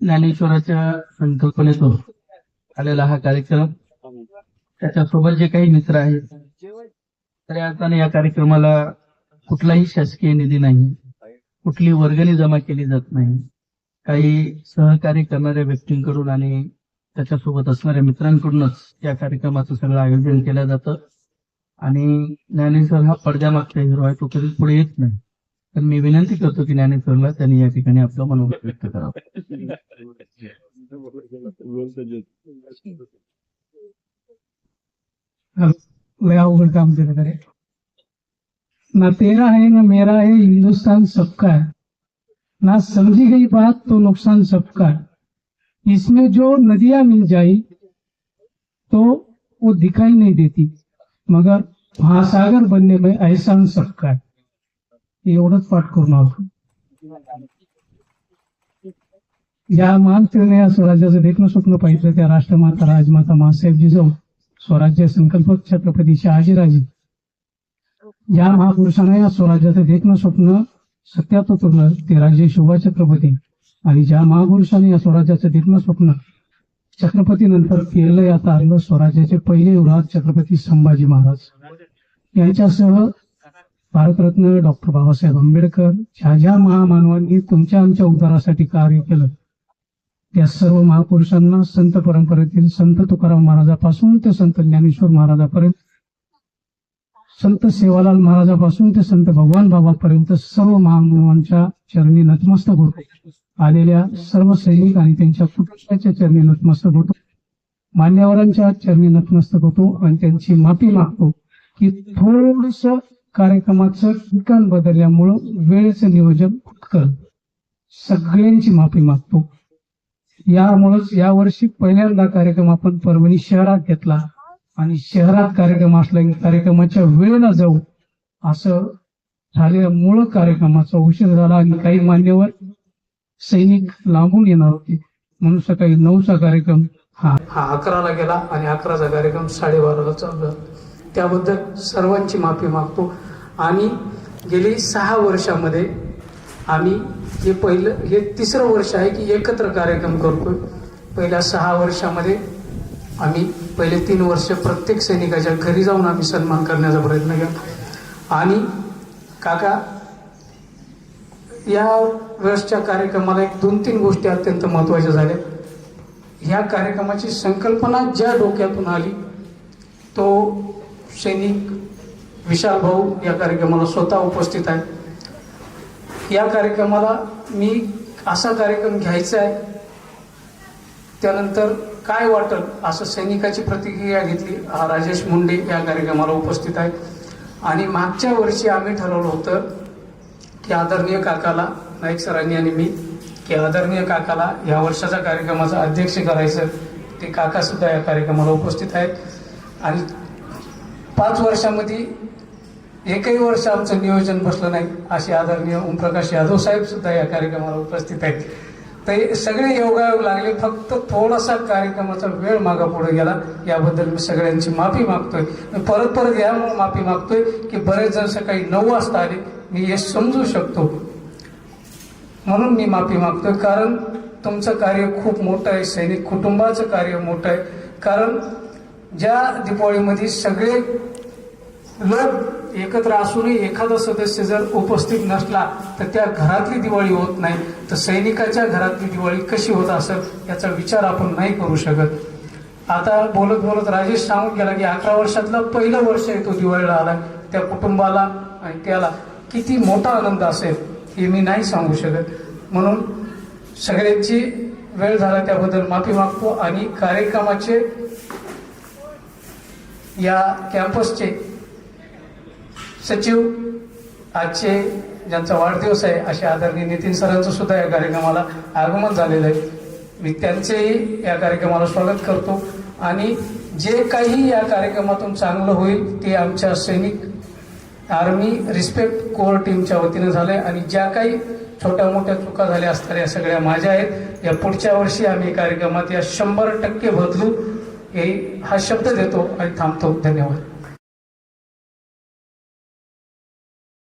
ज्ञानेश्वराच्या संकल्पनेतून आलेला हा कार्यक्रम. त्याच्यासोबत जे काही मित्र आहेत खऱ्या अर्थाने या कार्यक्रमाला कुठलाही शासकीय निधी नाही. कुठली वर्गणी जमा केली जात नाही. काही सहकार्य करणाऱ्या व्यक्तींकडून आणि त्याच्यासोबत असणाऱ्या मित्रांकडूनच या कार्यक्रमाचं सगळं आयोजन केलं जातं. आणि ज्ञानेश्वर हा पडद्यामागचा हिरो आहे तो कधीच पुढे येत नाही. मी विनंती करतो की ज्ञानेश्वरला त्यांनी या ठिकाणी आपलं मनोगत व्यक्त करावं. अवघड काम करे ना तेरा है ना मेरा है हिंदुस्तान सबका है. ना समझी गई बात तो नुकसान सबका है. इसमें जो नदियाँ मिल जाई तो वो दिखाई नहीं देती. मगर महासागर बनने में एहसान सबका है। एवढंच पाठ करून आलो. ज्या महान या स्वराज्याचं देखणं स्वप्न पाहिजे त्या राष्ट्रमाता राजमाता मासाहेब जिजाऊ स्वराज्य संकल्पक छत्रपती शहाजीराजे ज्या महापुरुषांना या स्वराज्याचं देखणं स्वप्न सत्यात उतरलं ते राजे शोभा छत्रपती आणि ज्या महापुरुषांनी या स्वराज्याचं देखणं स्वप्न छत्रपती नंतर केलं आता आलं स्वराज्याचे पहिले युवराज छत्रपती संभाजी महाराज. यांच्यासह भारतरत्न डॉक्टर बाबासाहेब आंबेडकर ज्या ज्या महामानवांनी तुमच्या आमच्या उद्धारासाठी कार्य केलं त्या सर्व महापुरुषांना संत परंपरेतील संत तुकाराम महाराजापासून ते संत ज्ञानेश्वर महाराजापर्यंत संत सेवालाल महाराजापासून ते संत भगवान बाबापर्यंत सर्व महामानवांच्या चरणी नतमस्तक होतो. आलेल्या सर्व सैनिक आणि त्यांच्या कुटुंबाच्या चरणी नतमस्तक होतो. मान्यवरांच्या चरणी नतमस्तक होतो आणि त्यांची माफी मागतो की थोडस कार्यक्रमाचं ठिकाण बदलल्यामुळं वेळेचं नियोजन फुटकं सगळ्यांची माफी मागतो. यामुळेच यावर्षी पहिल्यांदा कार्यक्रम आपण परभणी शहरात घेतला आणि शहरात कार्यक्रम असला की कार्यक्रमाच्या वेळेला जाऊ असं झाल्यामुळं कार्यक्रमाचा उशीर झाला आणि काही मान्यवर सैनिक लांबून येणार होते. म्हणून सकाळी नऊचा कार्यक्रम हा. हा अकराला गेला आणि अकराचा कार्यक्रम साडेबाराला चालू झाला. त्याबद्दल सर्वांची माफी मागतो. आणि गेली सहा वर्षामध्ये आम्ही हे पहिलं हे तिसरं वर्ष आहे की एकत्र कार्यक्रम करतो पहिल्या सहा वर्षामध्ये आम्ही पहिले तीन वर्ष प्रत्येक सैनिकाच्या घरी जाऊन आम्ही सन्मान करण्याचा प्रयत्न केला. आणि काका या वेळेसच्या कार्यक्रमाला एक दोन तीन गोष्टी अत्यंत महत्त्वाच्या झाल्या. ह्या कार्यक्रमाची संकल्पना ज्या डोक्यातून आली तो सैनिक विशाल भाऊ या कार्यक्रमाला स्वतः उपस्थित आहे या कार्यक्रमाला मी असा कार्यक्रम घ्यायचा आहे त्यानंतर काय वाटल असं सैनिकाची प्रतिक्रिया घेतली हा राजेश मुंडे या कार्यक्रमाला उपस्थित आहे आणि मागच्या वर्षी आम्ही ठरवलं होतं की आदरणीय काकाला नाईक सरांनी आणि मी की आदरणीय काकाला या वर्षाचा कार्यक्रमाचा अध्यक्ष करायचं. ते काकासुद्धा या कार्यक्रमाला उपस्थित आहेत. आणि पाच वर्षामध्ये एकही वर्ष आमचं नियोजन बसलं नाही असे आदरणीय ओमप्रकाश यादव साहेब सुद्धा या कार्यक्रमाला उपस्थित आहेत. ते सगळे योगायोग लागले फक्त थोडासा कार्यक्रमाचा वेळ मागा पुढे गेला याबद्दल मी सगळ्यांची माफी मागतोय. मी परत परत यामुळे माफी मागतोय की बरेच जण सकाळी नऊ वाजता आले मी हे समजू शकतो. म्हणून मी माफी मागतोय कारण तुमचं कार्य खूप मोठं आहे सैनिक कुटुंबाचं कार्य मोठं आहे. कारण ज्या दीपावळीमध्ये सगळे लोक एकत्र असूनही एखादा सदस्य जर उपस्थित नसला तर त्या घरातली दिवाळी होत नाही. तर सैनिकाच्या घरातली दिवाळी कशी होत असेल याचा विचार आपण नाही करू शकत. आता बोलत बोलत राजेश सांगून गेला की अकरा वर्षातलं पहिलं वर्ष आहे तो दिवाळीला आला. त्या कुटुंबाला आणि त्याला किती मोठा आनंद असेल हे मी नाही सांगू शकत. म्हणून सगळ्यांची वेळ झाला त्याबद्दल माफी मागतो आणि कार्यक्रमाचे या कॅम्पसचे सचिव आजचे ज्यांचा वाढदिवस आहे असे आदरणीय नितीन सरांचं सुद्धा या कार्यक्रमाला आगमन झालेलं आहे. मी त्यांचेही या कार्यक्रमाला स्वागत करतो. आणि जे काही या कार्यक्रमातून चांगलं होईल ते आमच्या सैनिक आर्मी रिस्पेक्ट कोर टीमच्या वतीनं झालंय. आणि ज्या काही छोट्या मोठ्या चुका झाल्या असतात या सगळ्या माझ्या आहेत. या पुढच्या वर्षी आम्ही कार्यक्रमात या शंभर टक्के बदलू. हे हा शब्द देतो आणि थांबतो. धन्यवाद.